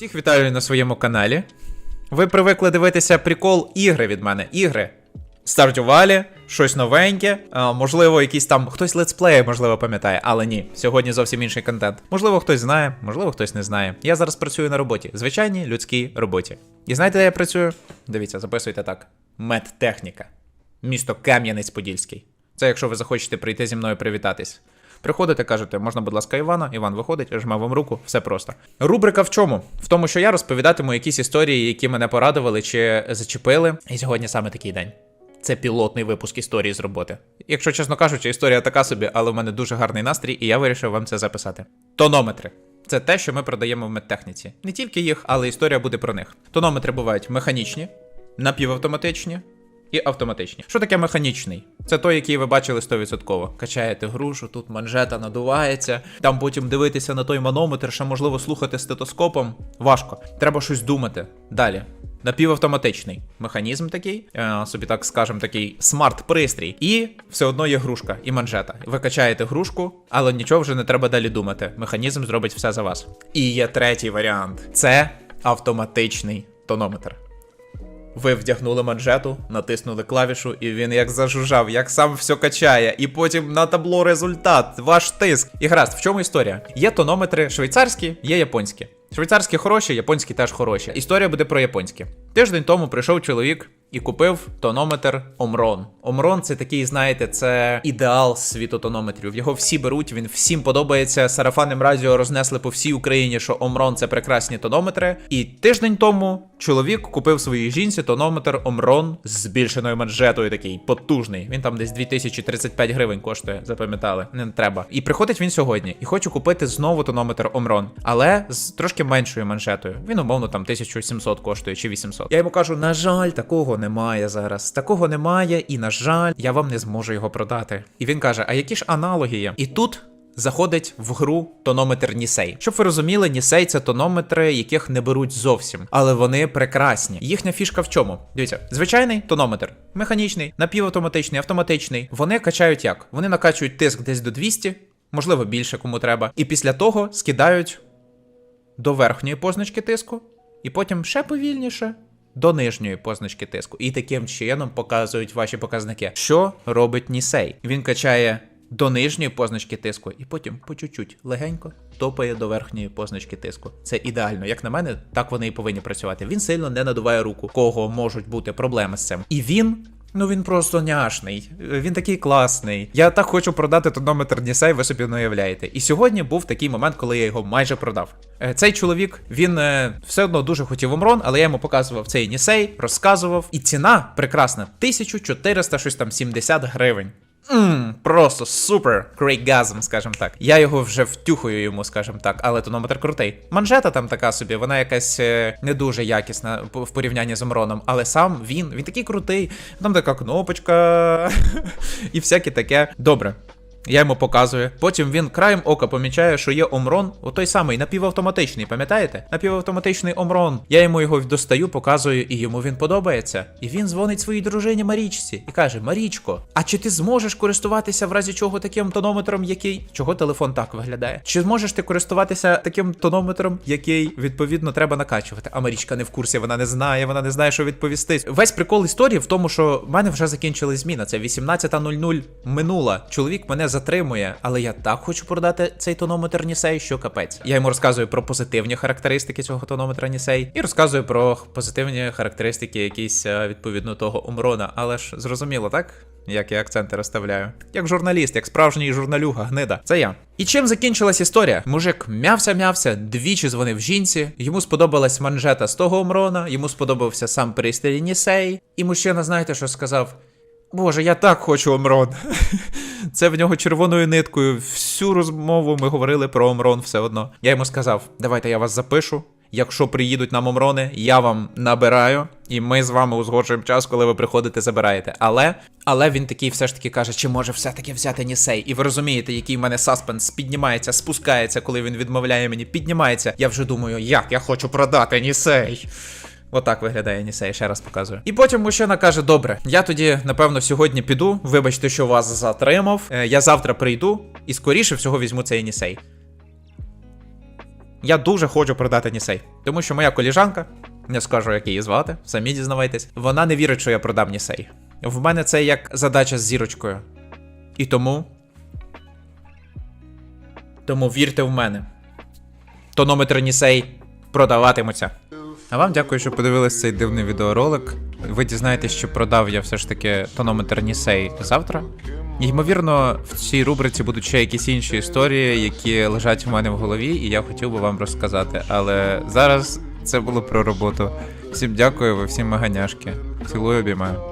Всіх вітаю на своєму каналі. Ви привикли дивитися прикол ігри від мене. Ігри. Стартувалі, щось новеньке, а, можливо, якийсь там хтось летсплеє, можливо, пам'ятає, але ні, сьогодні зовсім інший контент. Можливо, хтось знає, можливо, хтось не знає. Я зараз працюю на роботі, звичайній людській роботі. І знаєте, де я працюю? Дивіться, записуйте так: медтехніка. Місто Кам'янець-Подільський. Це якщо ви захочете прийти зі мною привітатись. Приходите, кажете, можна, будь ласка, Івана. Іван виходить, жме вам руку, все просто. Рубрика в чому? В тому, що я розповідатиму якісь історії, які мене порадували чи зачепили. І сьогодні саме такий день. Це пілотний випуск історії з роботи. Якщо чесно кажучи, історія така собі, але в мене дуже гарний настрій, і я вирішив вам це записати. Тонометри. Це те, що ми продаємо в медтехніці. Не тільки їх, але історія буде про них. Тонометри бувають механічні, напівавтоматичні і автоматичні. Що таке механічний? Це той, який ви бачили 100%. Качаєте грушу, тут манжета надувається. Там потім дивитися на той манометр, ще можливо слухати стетоскопом. Важко. Треба щось думати. Далі. Напівавтоматичний механізм такий, е, собі так скажемо, такий смарт-пристрій. І все одно є грушка і манжета. Ви качаєте грушку, але нічого вже не треба далі думати. Механізм зробить все за вас. І є третій варіант: це автоматичний тонометр. Ви вдягнули манжету, натиснули клавішу, і він як зажужжав, як сам все качає. І потім на табло результат, ваш тиск. І гаразд, в чому історія? Є тонометри швейцарські, є японські. Швейцарські хороші, японські теж хороші. Історія буде про японські. Тиждень тому прийшов чоловік і купив тонометр Омрон. Омрон це такий, знаєте, це ідеал світу тонометрів. Його всі беруть, він всім подобається. Сарафанним радіо рознесли по всій Україні, що Омрон це прекрасні тонометри. І тиждень тому чоловік купив своїй жінці тонометр Омрон з збільшеною манжетою, такий потужний. Він там десь 2035 гривень коштує, запам'ятали. Не треба. І приходить він сьогодні і хоче купити знову тонометр Омрон, але з трошки меншою манжетою. Він умовно там 1700 коштує чи 800. Я йому кажу: на жаль, такого немає зараз. Такого немає, і на жаль, я вам не зможу його продати. І він каже: А які ж аналоги є? І тут. Заходить в гру тонометр Нісей. Щоб ви розуміли, Нісей це тонометри, яких не беруть зовсім, але вони прекрасні. Їхня фішка в чому? Дивіться, звичайний тонометр, механічний, напівавтоматичний, автоматичний. Вони качають як? Вони накачують тиск десь до 200, можливо більше кому треба, і після того скидають до верхньої позначки тиску, і потім ще повільніше до нижньої позначки тиску. І таким чином показують ваші показники. Що робить Нісей? Він качає до нижньої позначки тиску, і потім по чуть-чуть легенько топає до верхньої позначки тиску. Це ідеально. Як на мене, так вони і повинні працювати. Він сильно не надуває руку, кого можуть бути проблеми з цим. І він. Ну він просто няшний, він такий класний. Я так хочу продати тонометр Нісей, ви собі не уявляєте. І сьогодні був такий момент, коли я його майже продав. Е, Цей чоловік він е, все одно дуже хотів Омрон, але я йому показував цей Нісей, розказував. І ціна прекрасна 1400 щось там 70 гривень. Мм, просто супер крейгазм, скажімо так. Я його вже втюхую йому, скажімо так, але тонометр крутий. Манжета там така собі, вона якась е, не дуже якісна в порівнянні з Омроном, але сам він, він такий крутий. Там така кнопочка і всяке таке. Добре. Я йому показую. Потім він краєм ока помічає, що є Омрон, отой самий напівавтоматичний, пам'ятаєте? Напівавтоматичний Омрон. Я йому його достаю, показую, і йому він подобається. І він дзвонить своїй дружині Марічці і каже: Марічко, а чи ти зможеш користуватися в разі чого таким тонометром, який. Чого телефон так виглядає? Чи зможеш ти користуватися таким тонометром, який відповідно треба накачувати? А Марічка не в курсі, вона не знає, вона не знає, що відповісти. Весь прикол історії в тому, що в мене вже закінчили зміна. Це 18.00 минула. Чоловік мене затримує, але я так хочу продати цей тонометр Нісей, що капець. Я йому розказую про позитивні характеристики цього тонометра Нісей і розказую про позитивні характеристики якісь е, відповідно того Омрона. Але ж зрозуміло, так? Як я акценти розставляю. Як журналіст, як справжній журналюга, гнида. Це я. І чим закінчилась історія? Мужик м'явся-м'явся, двічі дзвонив жінці, йому сподобалась манжета з того Омрона, йому сподобався сам пристрій Нісей. І мужчина, знаєте, що сказав? Боже, я так хочу Омрон. Це в нього червоною ниткою. Всю розмову ми говорили про Омрон все одно. Я йому сказав: давайте я вас запишу. Якщо приїдуть нам Омрони, я вам набираю, і ми з вами узгоджуємо час, коли ви приходите, забираєте. Але але він такий все ж таки каже, чи може все-таки взяти Нісей. І ви розумієте, який в мене саспенс піднімається, спускається, коли він відмовляє мені, піднімається. Я вже думаю, як я хочу продати Нісей. Отак виглядає Нісей, ще раз показую. І потім мужчина каже: Добре, я тоді, напевно, сьогодні піду. Вибачте, що вас затримав. Е, Я завтра прийду і скоріше всього візьму цей Нісей. Я дуже хочу продати Нісей, тому що моя коліжанка, не скажу, як її звати, самі дізнавайтесь, вона не вірить, що я продам Нісей. В мене це як задача з зірочкою. І тому. Тому вірте в мене. Тонометр Нісей продаватимуться. А вам дякую, що подивились цей дивний відеоролик. Ви дізнаєтесь, що продав я все ж таки тонометр Нісей завтра. Ймовірно, в цій рубриці будуть ще якісь інші історії, які лежать в мене в голові, і я хотів би вам розказати. Але зараз це було про роботу. Всім дякую, ви всім маганяшки. Цілую обіймаю.